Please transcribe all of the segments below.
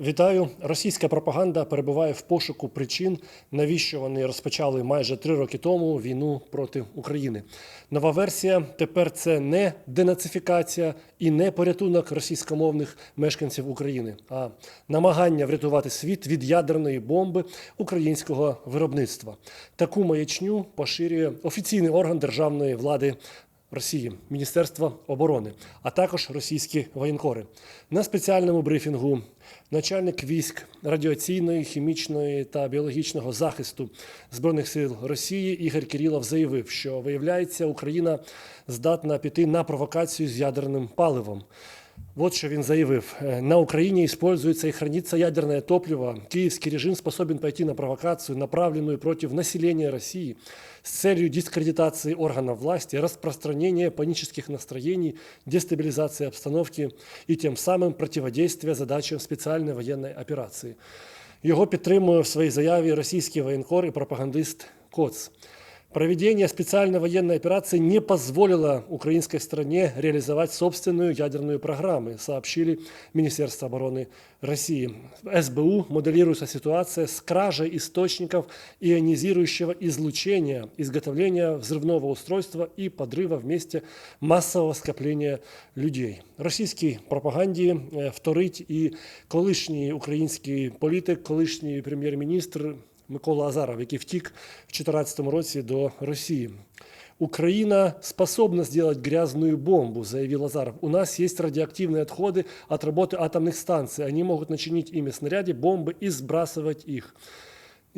Вітаю. Російська пропаганда перебуває в пошуку причин, навіщо вони розпочали майже три роки тому війну проти України. Нова версія тепер це не денацифікація і не порятунок російськомовних мешканців України, а намагання врятувати світ від ядерної бомби українського виробництва. Таку маячню поширює офіційний орган державної влади Росії, Міністерства оборони, а також російські воєнкори. На спеціальному брифінгу начальник військ радіаційної, хімічної та біологічного захисту Збройних сил Росії Ігор Кирилов заявив, що виявляється, Україна здатна піти на провокацію з ядерним паливом. Вот что він заявив. «Э, На Украине используется и хранится ядерное топливо. Киевский режим способен пойти на провокацию, направленную против населения России с целью дискредитации органов власти, распространения панических настроений, дестабилизации обстановки и тем самым противодействия задачам специальной военной операции. Його підтримує в своїй заяві російський воєнкор і пропагандист Коц. Проведение специальной военной операции не позволило украинской стране реализовать собственную ядерную программу, сообщили Министерство обороны России. В СБУ моделируется ситуация с кражей источников ионизирующего излучения, изготовления взрывного устройства и подрыва в месте массового скопления людей. Російській пропаганді е, вторить і колишній український політик, колишній прем'єр-міністр Микола Азаров, який втік в 2014 році до Росії. Украина способна сделать грязную бомбу, заявил Азаров. У нас есть радиоактивные отходы от работы атомных станций. Они могут начинить ими снаряди, бомбы и сбрасывать их.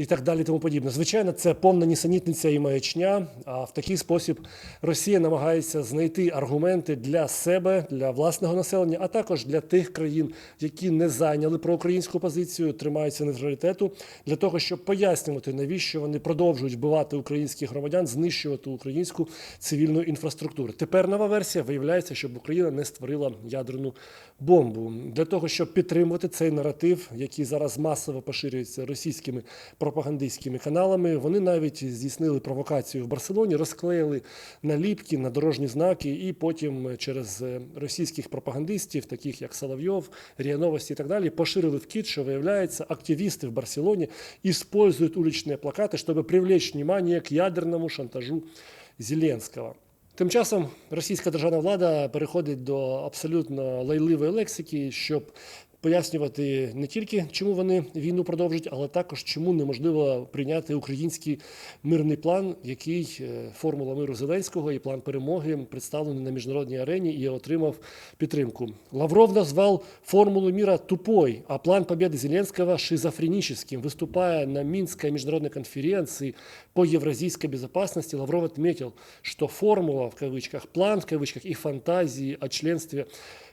І так далі, тому подібне. Звичайно, це повна нісенітниця і маячня. А в такий спосіб Росія намагається знайти аргументи для себе, для власного населення, а також для тих країн, які не зайняли проукраїнську позицію, тримаються нейтралітету, для того, щоб пояснювати, навіщо вони продовжують вбивати українських громадян, знищувати українську цивільну інфраструктуру. Тепер нова версія виявляється, щоб Україна не створила ядерну бомбу для того, щоб підтримувати цей наратив, який зараз масово поширюється російськими пропагандистськими каналами. Вони навіть здійснили провокацію в Барселоні, розклеїли наліпки на дорожні знаки, і потім через е, російських пропагандистів, таких як Соловйов, РІА Новості і так далі, поширили вкид, що виявляється, активісти в Барселоні используют уличные плакати, щоб привлечь внимание к ядерному шантажу Зеленського. Тим часом російська державна влада переходить до абсолютно лайливої лексики, щоб пояснювати не тільки чому вони війну продовжують, але також чому неможливо прийняти український мирний план, який е, формула миру Зеленського і план перемоги представлений на міжнародній арені і отримав підтримку. Лавров назвав формулу мира тупой, а план победы Зеленского шизофреническим. Выступая на Минской международной конференции по евразийской безопасности, Лавров отметил, что формула в кавычках, план в кавычках и фантазии о членстве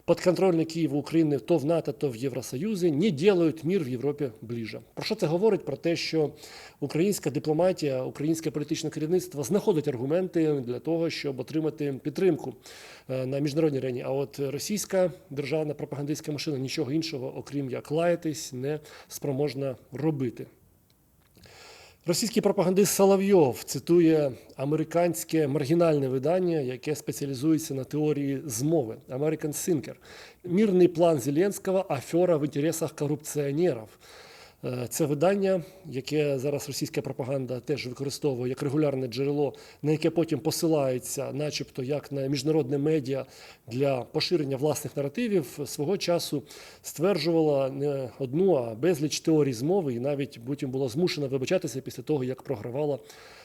подконтрольной Києву України то в НАТО, то в Євросоюзі не делають мир в Європі ближе. Про що це говорить? Про те, що українська дипломатія, українське політичне керівництво знаходить аргументи для того, щоб отримати підтримку е, на міжнародній арені. А от російська державна пропагандистська машина нічого іншого, окрім як лаятись, не спроможна робити. Російський пропагандист Соловйов цитує американське маргінальне видання, яке спеціалізується на теорії змови American Sinker. Мірний план Зеленського афера в інтересах корупціонерів. Е, Це видання, яке зараз російська пропаганда теж використовує як регулярне джерело, на яке потім посилається, начебто як на міжнародне медіа для поширення власних наративів, свого часу стверджувала не одну, а безліч теорій змови, і навіть потім була змушена вибачатися після того, як програвала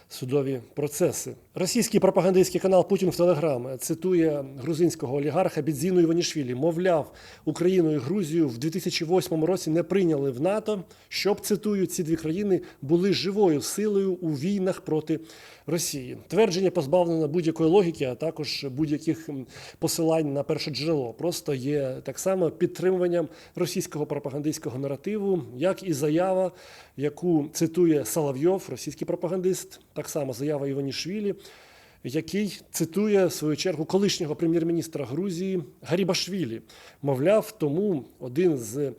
судові процеси. Російський пропагандистський канал Путін в Телеграм цитує грузинського олігарха Бідзіну Іванішвілі. Мовляв, Україну і Грузію в 2008 році не прийняли в НАТО, щоб цитую, ці дві країни були живою силою у війнах проти Росії. Твердження позбавлено будь-якої логіки, а також будь-яких посилань на перше джерело. Просто є так само підтримуванням російського пропагандистського наративу, як і заява, яку цитує Соловйов, російський пропагандист, так само заява Іванішвілі, який цитує в свою чергу колишнього прем'єр-міністра Грузії Гарібашвілі. Мовляв, тому один з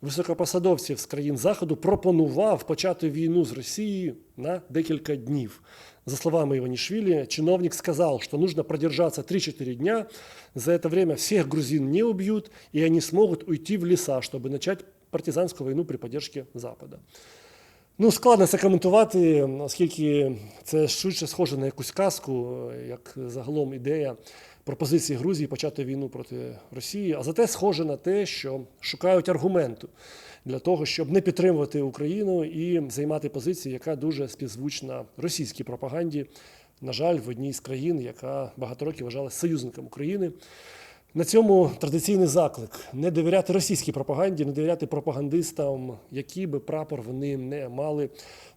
високопосадовців з країн Заходу пропонував почати війну з Росією на декілька днів. За словами Иванишвили, чиновник сказал, что нужно продержаться 3-4 дня. За это время всех грузин не убьют, и они смогут уйти в леса, чтобы начать партизанскую войну при поддержке Запада. Ну, складно це коментувати, оскільки це швидше схоже на якусь казку, як загалом ідея пропозиції Грузії почати війну проти Росії, а зате схоже на те, що шукають аргументу для того, щоб не підтримувати Україну і займати позицію, яка дуже співзвучна російській пропаганді. На жаль, в одній з країн, яка багато років вважалася союзником України. На цьому традиційний заклик не довіряти російській пропаганді, не довіряти пропагандистам, які би прапор вони не мали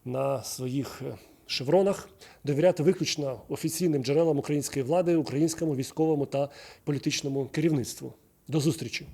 на своїх е, шевронах, довіряти виключно офіційним джерелам української влади, українському військовому та політичному керівництву. До зустрічі!